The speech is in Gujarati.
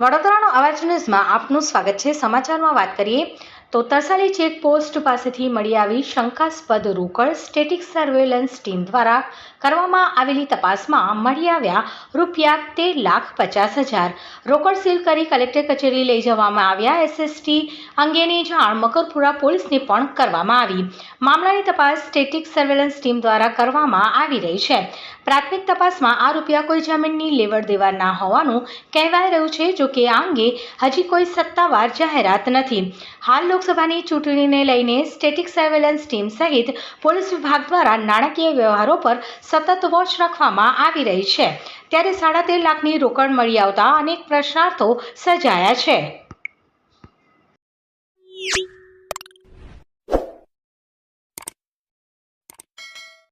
વડોદરાનો અવાજ ન્યૂઝમાં આપનું સ્વાગત છે. સમાચારમાં વાત કરીએ તો તરસાલી ચેકપોસ્ટ પાસેથી મળી આવી શંકાસ્પદ રોકડ સ્ટેટિક સર્વેલન્સ ટીમ દ્વારા કરવામાં આવેલી તપાસમાં મળી આવ્યા રૂપિયા તેર લાખ પચાસ હજાર રોકડ સીલ કરી કલેક્ટર કચેરી લઈ જવામાં આવ્યા. એસએસટી અંગેની જાણ મકરપુરા પોલીસને પણ કરવામાં આવી. મામલાની તપાસ સ્ટેટિક સર્વેલન્સ ટીમ દ્વારા કરવામાં આવી રહી છે. પ્રાથમિક તપાસમાં આ રૂપિયા કોઈ જમીનની લેવડ દેવડ ના હોવાનું કહેવાય રહ્યું છે, જો કે આ અંગે હજી કોઈ સત્તાવાર જાહેરાત નથી. હાલ લોકસભાની ચૂંટણીને લઈને સ્ટેટિક સર્વેલન્સ ટીમ સહિત પોલીસ વિભાગ દ્વારા નાણાકીય વ્યવહારો પર સતત વોચ રાખવામાં આવી રહી છે. ત્યારે સાડા તેર લાખની રોકડ મળી આવતા અનેક પ્રશ્નાર્થો સર્જાયા છે.